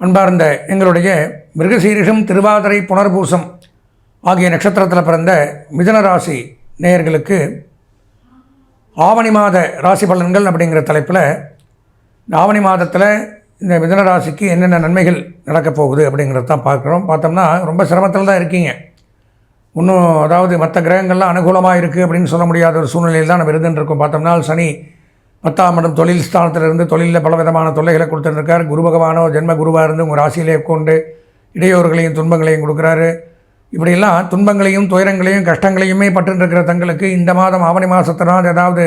அன்பார்ந்த எங்களுடைய மிருகசீரிஷம் திருவாதிரை புனர்பூசம் ஆகிய நட்சத்திரத்தில் பிறந்த மிதன ராசி நேயர்களுக்கு ஆவணி மாத ராசி பலன்கள் அப்படிங்கிற தலைப்பில் இந்த ஆவணி மாதத்தில் இந்த மிதன ராசிக்கு என்னென்ன நன்மைகள் நடக்கப் போகுது அப்படிங்கிறத தான் பார்க்குறோம். பார்த்தோம்னா ரொம்ப சிரமத்தில் தான் இருக்கீங்க. இன்னும் அதாவது மற்ற கிரகங்கள்லாம் அனுகூலமாக இருக்குது அப்படின்னு சொல்ல முடியாத ஒரு சூழ்நிலையில் தான் நம்ம இருந்துட்டு இருக்கோம். பார்த்தோம்னா சனி பத்தாம் இடம் தொழில் ஸ்தானத்திலிருந்து தொழிலில் பலவிதமான தொல்லைகளை கொடுத்துருக்கார் குரு பகவானோ ஜென்ம குருவாக இருந்து உங்கள் ராசியிலே கொண்டு இடையோர்களையும் துன்பங்களையும் கொடுக்குறாரு. இப்படியெல்லாம் துன்பங்களையும் துயரங்களையும் கஷ்டங்களையுமே பட்டுருக்கிற தங்களுக்கு இந்த மாதம் ஆவணி மாதத்தினால் ஏதாவது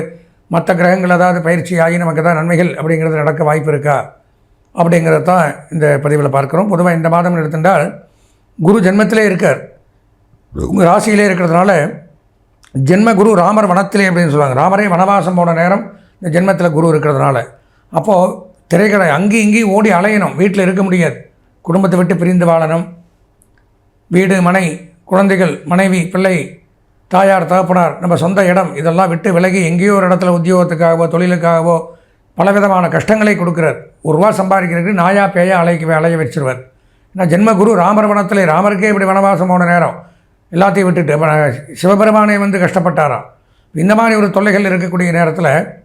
மற்ற கிரகங்கள் ஏதாவது பயிற்சி ஆகி நமக்கு தான் நன்மைகள் அப்படிங்கிறது நடக்க வாய்ப்பு இருக்கா? அப்படிங்கிறத தான் இந்த பதிவில் பார்க்குறோம். பொதுவாக இந்த மாதம் எடுத்துட்டால் குரு ஜென்மத்திலே இருக்கார். உங்கள் ராசியிலே இருக்கிறதுனால ஜென்ம குரு ராமர் வனத்திலே அப்படின்னு சொல்லுவாங்க. ராமரே வனவாசம் போன நேரம் இந்த ஜென்மத்தில் குரு இருக்கிறதுனால. அப்போது திரைக்கடை அங்கேயும் இங்கேயும் ஓடி அலையணும். வீட்டில் இருக்க முடியாது. குடும்பத்தை விட்டு பிரிந்து வாழணும். வீடு மனை குழந்தைகள் மனைவி பிள்ளை தாயார் தகப்பனார் நம்ம சொந்த இடம் இதெல்லாம் விட்டு விலகி எங்கேயோ ஒரு இடத்துல உத்தியோகத்துக்காகவோ தொழிலுக்காகவோ பலவிதமான கஷ்டங்களை கொடுக்குறார். ஒரு ரூபா சம்பாதிக்கிறதுக்கு நாயா பேயா அலைக்கு அலைய வச்சிருவார். ஏன்னா ஜென்மகுரு ராமர் வனத்திலே ராமருக்கே இப்படி வனவாசம் போன நேரம். எல்லாத்தையும் விட்டுட்டு சிவபெருமானை வந்து கஷ்டப்பட்டாராம். இந்த மாதிரி ஒரு தொல்லைகள் இருக்கக்கூடிய நேரத்தில்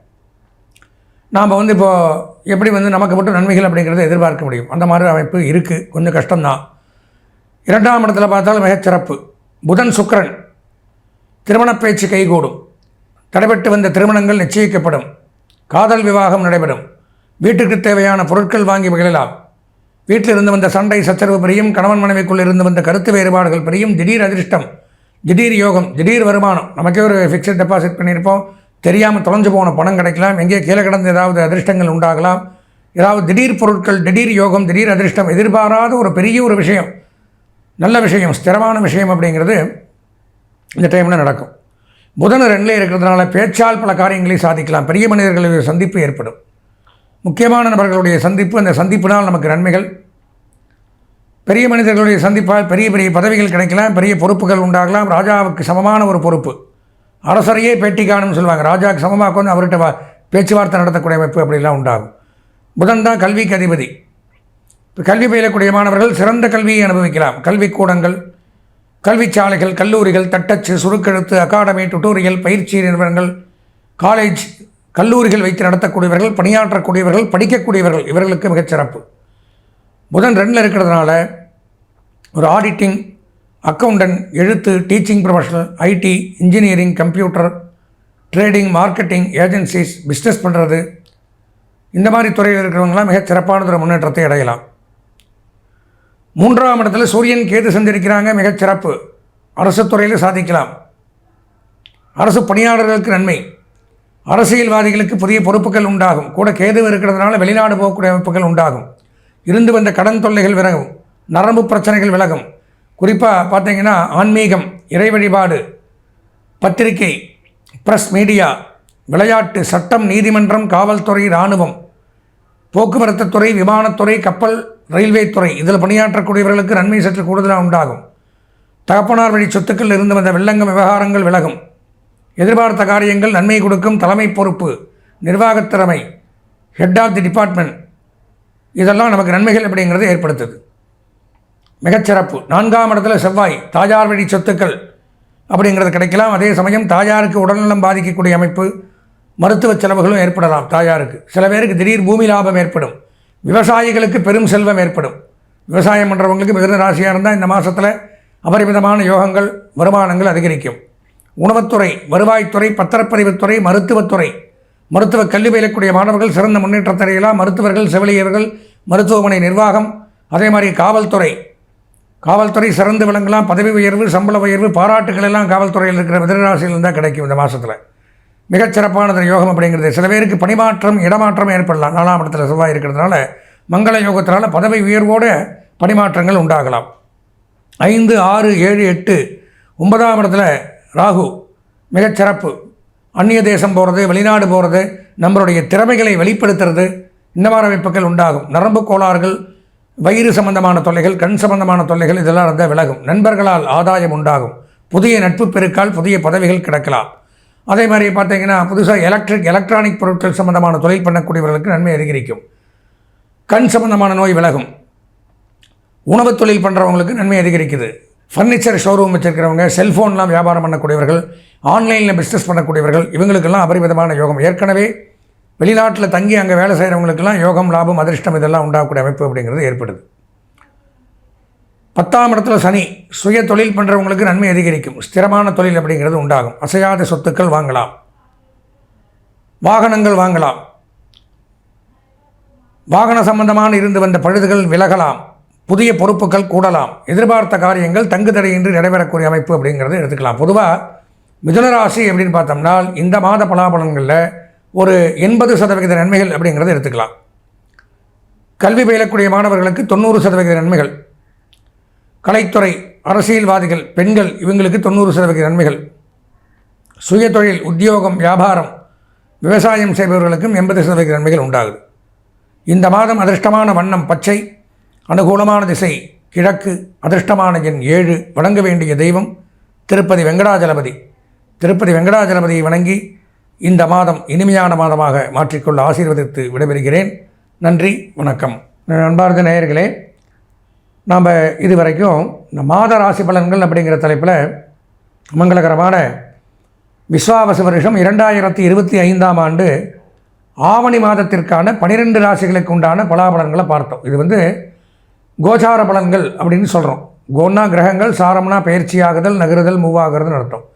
நாம் வந்து இப்போது எப்படி வந்து நமக்கு மட்டும் நன்மைகள் அப்படிங்கிறத எதிர்பார்க்க முடியும். அந்த மாதிரி அமைப்பு இருக்குது கொஞ்சம் கஷ்டம்தான். இரண்டாம் இடத்துல பார்த்தால் மிகச்சிறப்பு புதன் சுக்கரன். திருமண பேச்சு கைகூடும். தடைபட்டு வந்த திருமணங்கள் நிச்சயிக்கப்படும். காதல் விவாகம் நடைபெறும். வீட்டுக்கு தேவையான பொருட்கள் வாங்கி மகிழலாம். வீட்டில் இருந்து வந்த சண்டை சச்சரவு பெரியும் கணவன் மனைவிக்குள் இருந்து வந்த கருத்து வேறுபாடுகள் பெரியும் திடீர் அதிர்ஷ்டம் திடீர் யோகம் திடீர் வருமானம். நமக்கே ஒரு ஃபிக்ஸட் டெபாசிட் பண்ணியிருப்போம். தெரியாமல் தொலைஞ்சு போன பணம் கிடைக்கலாம். எங்கேயோ கீழே கிடந்து ஏதாவது அதிர்ஷ்டங்கள் உண்டாகலாம். ஏதாவது திடீர் பொருட்கள் திடீர் யோகம் திடீர் அதிர்ஷ்டம் எதிர்பாராத ஒரு பெரிய ஒரு விஷயம். நல்ல விஷயம் ஸ்திரமான விஷயம் அப்படிங்கிறது இந்த டைமில் நடக்கும். புதன் ரெண்டில் இருக்கிறதுனால பேச்சால் பல காரியங்களை சாதிக்கலாம். பெரிய மனிதர்களுடைய சந்திப்பு ஏற்படும். முக்கியமான நபர்களுடைய சந்திப்பு அந்த சந்திப்பினால் நமக்கு நன்மைகள். பெரிய மனிதர்களுடைய சந்திப்பால் பெரிய பெரிய பதவிகள் கிடைக்கலாம். பெரிய பொறுப்புகள் உண்டாகலாம். ராஜாவுக்கு சமமான ஒரு பொறுப்பு. அரசரையே பேட்டி காணும்னு சொல்லுவாங்க. ராஜாவுக்கு சமமாக அவர்கிட்ட பேச்சுவார்த்தை நடத்தக்கூடிய அமைப்பு அப்படிலாம் உண்டாகும். புதன் தான் கல்விக்கு அதிபதி. இப்போ கல்வி பயிலக்கூடிய மாணவர்கள் சிறந்த கல்வியை அனுபவிக்கலாம். கல்விக்கூடங்கள் கல்விச்சாலைகள் கல்லூரிகள் தட்டச்சு சுருக்கெழுத்து அகாடமி டுட்டோரியல் பயிற்சி நிறுவனங்கள் காலேஜ் கல்லூரிகள் வைத்து நடத்தக்கூடியவர்கள் பணியாற்றக்கூடியவர்கள் படிக்கக்கூடியவர்கள் இவர்களுக்கு மிகச்சிறப்பு. புதன் ரெண்டில் இருக்கிறதுனால ஒரு ஆடிட்டிங் அக்கௌண்டன்ட் எழுத்து teaching professional IT engineering computer trading marketing agencies business பண்ணுறது இந்த மாதிரி துறையில் இருக்கிறவங்களாம் மிகச் சிறப்பானதொரு முன்னேற்றத்தை அடையலாம். மூன்றாம் இடத்துல சூரியன் கேது சந்திருக்கிறாங்க மிகச் சிறப்பு. அரசு துறையில் சாதிக்கலாம். அரசு பணியாளர்களுக்கு நன்மை. அரசியல்வாதிகளுக்கு புதிய பொறுப்புகள் உண்டாகும். கூட கேது இருக்கிறதுனால வெளிநாடு போகக்கூடிய அமைப்புகள் உண்டாகும். இருந்து வந்த கடன் தொல்லைகள் விலகும். நரம்பு பிரச்சனைகள் விலகும். குறிப்பாக பார்த்தீங்கன்னா ஆன்மீகம் இறை வழிபாடு பத்திரிகை பிரஸ் மீடியா விளையாட்டு சட்டம் நீதிமன்றம் காவல்துறை இராணுவம் போக்குவரத்து துறை விமானத்துறை கப்பல் ரயில்வே துறை இதில் பணியாற்றக்கூடியவர்களுக்கு நன்மை சற்று கூடுதலாக உண்டாகும். தகப்பனார் வழி சொத்துக்கள் இருந்து வந்த வெள்ளங்கம் விவகாரங்கள் விலகும். எதிர்பார்த்த காரியங்கள் நன்மை கொடுக்கும் தலைமை பொறுப்பு நிர்வாகத் திறமை ஹெட் ஆஃப் தி டிபார்ட்மெண்ட் இதெல்லாம் நமக்கு நன்மைகள் அப்படிங்கிறத ஏற்படுத்துது. மிகச்சிறப்பு. நான்காம் இடத்துல செவ்வாய் தாயார் வழி சொத்துக்கள் அப்படிங்கிறது கிடைக்கலாம். அதே சமயம் தாயாருக்கு உடல்நலம் பாதிக்கக்கூடிய அமைப்பு மருத்துவ செலவுகளும் ஏற்படலாம் தாயாருக்கு சில பேருக்கு திடீர் பூமி லாபம் ஏற்படும். விவசாயிகளுக்கு பெரும் செல்வம் ஏற்படும். விவசாயம் பண்ணுறவங்களுக்கு மிதன ராசியாக இருந்தால் இந்த மாதத்தில் அபரிமிதமான யோகங்கள் வருமானங்கள் அதிகரிக்கும். உணவுத்துறை வருவாய்த்துறை பத்திரப்பதிவுத்துறை மருத்துவத்துறை. மருத்துவ கல்வி பயிலக்கூடிய மாணவர்கள் சிறந்த முன்னேற்றத்தை அடையலாம் மருத்துவர்கள் செவிலியர்கள் மருத்துவமனை நிர்வாகம் அதே மாதிரி காவல்துறை காவல்துறை சிறந்து விளங்கலாம் பதவி உயர்வு சம்பள உயர்வு பாராட்டுகள் எல்லாம் காவல்துறையில் இருக்கிற மிதனராசியில் தான் கிடைக்கும் இந்த மாதத்தில் மிகச் சிறப்பானது யோகம் அப்படிங்கிறது. சில பேருக்கு பணிமாற்றம் இடமாற்றம் ஏற்படலாம். நாலாம் இடத்துல செவ்வாய் இருக்கிறதுனால மங்கள யோகத்தினால பதவி உயர்வோடு பணிமாற்றங்கள் உண்டாகலாம். ஐந்து ஆறு ஏழு எட்டு ஒன்பதாம் இடத்துல ராகு மிகச்சிறப்பு அந்நிய தேசம் போகிறது வெளிநாடு போகிறது நம்மளுடைய திறமைகளை வெளிப்படுத்துறது இந்த மாதிரி அமைப்புகள் உண்டாகும். நரம்பு கோளாறுகள் வயிறு சம்பந்தமான தொல்லைகள் கண் சம்பந்தமான தொல்லைகள் இதெல்லாம் இருந்தால் விலகும். நண்பர்களால் ஆதாயம் உண்டாகும். புதிய நட்பு பெருக்கால் புதிய பதவிகள் கிடக்கலாம். அதே மாதிரி பார்த்தீங்கன்னா புதுசாக எலக்ட்ரிக் எலக்ட்ரானிக் பொருட்கள் சம்பந்தமான தொழில் பண்ணக்கூடியவர்களுக்கு நன்மை அதிகரிக்கும். கண் சம்பந்தமான நோய் விலகும். உணவு தொழில் பண்ணுறவங்களுக்கு நன்மை அதிகரிக்குது. ஃபர்னிச்சர் ஷோரூம் வச்சுருக்கிறவங்க செல்ஃபோன்லாம் வியாபாரம் பண்ணக்கூடியவர்கள் ஆன்லைனில் பிஸ்னஸ் பண்ணக்கூடியவர்கள் இவங்களுக்கெல்லாம் அபரிவிதமான யோகம். ஏற்கனவே வெளிநாட்டில் தங்கி அங்கே வேலை செய்கிறவங்களுக்கெல்லாம் யோகம் லாபம் அதிர்ஷ்டம் இதெல்லாம் உண்டாகக்கூடிய அமைப்பு அப்படிங்கிறது ஏற்படுது. பத்தாம் இடத்துல சனி சுய தொழில் பண்ணுறவங்களுக்கு நன்மை அதிகரிக்கும். ஸ்திரமான தொழில் அப்படிங்கிறது உண்டாகும். அசையாத சொத்துக்கள் வாங்கலாம். வாகனங்கள் வாங்கலாம். வாகன சம்பந்தமான இருந்து வந்த பழுதுகள் விலகலாம். புதிய பொறுப்புகள் கூடலாம். எதிர்பார்த்த காரியங்கள் தங்கு தடையின்றி நடைபெறக்கூடிய அமைப்பு அப்படிங்கிறது எடுத்துக்கலாம். பொதுவாக மிதுனராசி அப்படின்னு பார்த்தோம்னா இந்த மாத பலாபலன்களில் ஒரு எண்பது சதவிகித நன்மைகள் அப்படிங்கிறத எடுத்துக்கலாம். கல்வி பயிலக்கூடிய மாணவர்களுக்கு தொண்ணூறு சதவிகித நன்மைகள். கலைத்துறை அரசியல்வாதிகள் பெண்கள் இவங்களுக்கு தொண்ணூறு சதவிகித நன்மைகள். சுயதொழில் உத்தியோகம் வியாபாரம் விவசாயம் செய்பவர்களுக்கும் எண்பது சதவிகித நன்மைகள் உண்டாகுது. இந்த மாதம் அதிர்ஷ்டமான வண்ணம் பச்சை அனுகூலமான திசை கிழக்கு அதிர்ஷ்டமான எண் ஏழு வணங்க வேண்டிய தெய்வம் திருப்பதி வெங்கடாஜலபதி. திருப்பதி வெங்கடாஜலபதியை வணங்கி இந்த மாதம் இனிமையான மாதமாக மாற்றிக்கொள்ள ஆசீர்வதித்து விடைபெறுகிறேன். நன்றி வணக்கம். அன்பார்ந்த நேயர்களே நாம் இதுவரைக்கும் இந்த மாத ராசி பலன்கள் அப்படிங்கிற தலைப்பில் மங்களகரமான விஸ்வாவச வருஷம் இரண்டாயிரத்தி இருபத்தி ஐந்தாம் ஆண்டு ஆவணி மாதத்திற்கான பனிரெண்டு ராசிகளுக்கு உண்டான பலாபலன்களை பார்த்தோம். இது வந்து கோச்சார பலன்கள் அப்படின்னு சொல்கிறோம் கோன்னா கிரகங்கள் சாரம்னா பயிற்சியாகுதல் நகருதல் மூவாகிறதுன்னு அர்த்தம்.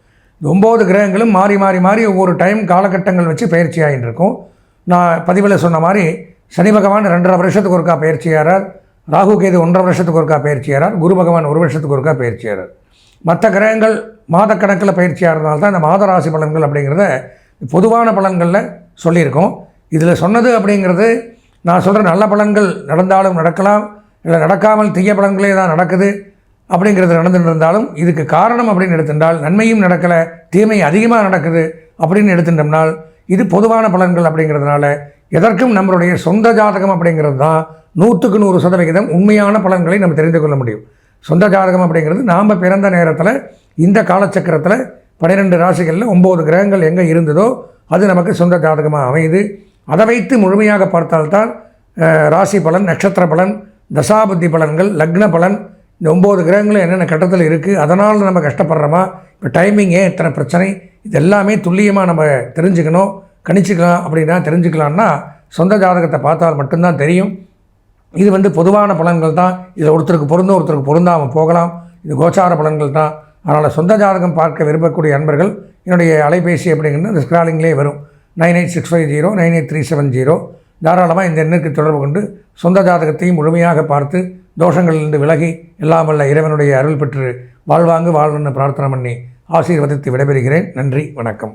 ஒம்பது கிரகங்களும் மாறி மாறி மாறி ஒவ்வொரு டைம் காலகட்டங்கள் வச்சு பயிற்சி ஆகிட்டு இருக்கும் நான் பதிவில் சொன்ன மாதிரி சனி பகவான் ரெண்டரை வருஷத்துக்கு ஒருக்கா பயிற்சியாரார் ராகு கேது ஒன்றரை வருஷத்துக்கு ஒருக்கா பயிற்சியாரார் குரு பகவான் ஒரு வருஷத்துக்கு ஒருக்கா பயிற்சியாரார் மற்ற கிரகங்கள் மாதக்கணக்கில் பயிற்சியாகிறதுனால தான் இந்த மாத ராசி பலன்கள் அப்படிங்கிறத பொதுவான பலன்களில் சொல்லியிருக்கோம். இதில் சொன்னது அப்படிங்கிறது நான் சொல்கிற நல்ல பலன்கள் நடந்தாலும் நடக்கலாம் இல்லை நடக்காமல் தீய பலன்களே தான் நடக்குது. அப்படிங்கிறது நடந்துட்டு இருந்தாலும் இதுக்கு காரணம் அப்படின்னு எடுத்துட்டால் நன்மையும் நடக்கலை தீமை அதிகமாக நடக்குது அப்படின்னு எடுத்துட்டோம்னால் இது பொதுவான பலன்கள் அப்படிங்கிறதுனால எதற்கும் நம்மளுடைய சொந்த ஜாதகம் அப்படிங்கிறது தான் நூற்றுக்கு நூறு சதவிகிதம் உண்மையான பலன்களை நம்ம தெரிந்து கொள்ள முடியும். சொந்த ஜாதகம் அப்படிங்கிறது நாம் பிறந்த நேரத்தில் இந்த காலச்சக்கரத்தில் பன்னிரெண்டு ராசிகளில் ஒம்பது கிரகங்கள் எங்கே இருந்ததோ அது நமக்கு சொந்த ஜாதகமாக அமையுது. அதை வைத்து முழுமையாக பார்த்தால்தான் ராசி பலன் நட்சத்திர பலன் தசாபுத்தி பலன்கள் லக்ன பலன் இந்த ஒம்பது கிரகங்களும் என்னென்ன கட்டத்தில் இருக்குது அதனால் நம்ம கஷ்டப்படுறோமா? இப்போ டைமிங் ஏன் இத்தனை பிரச்சனை? இது எல்லாமே துல்லியமாக நம்ம தெரிஞ்சுக்கணும் கணிச்சிக்கலாம் அப்படின்னா தெரிஞ்சுக்கலான்னா சொந்த ஜாதகத்தை பார்த்தால் மட்டும்தான் தெரியும். இது வந்து பொதுவான பலன்கள் தான். இதில் ஒருத்தருக்கு பொருந்தும் ஒருத்தருக்கு பொருந்தாமல் போகலாம். இது கோச்சார பலன்கள் தான். அதனால் சொந்த ஜாதகம் பார்க்க விரும்பக்கூடிய அன்பர்கள் என்னுடைய அலைபேசி அப்படிங்கிறது ஸ்க்ராலிங்லேயே வரும். Nine eight six five zero nine eight three seven zero தாராளமாக இந்த எண்ணிற்கு தொடர்பு கொண்டு சொந்த ஜாதகத்தையும் முழுமையாக பார்த்து தோஷங்களிலிருந்து விலகி இல்லாமல்ல இறைவனுடைய அருள் பெற்று வாழ்வாங்கு வாழ்வுன்னு பிரார்த்தனை பண்ணி ஆசீர்வதித்து விடைபெறுகிறேன். நன்றி வணக்கம்.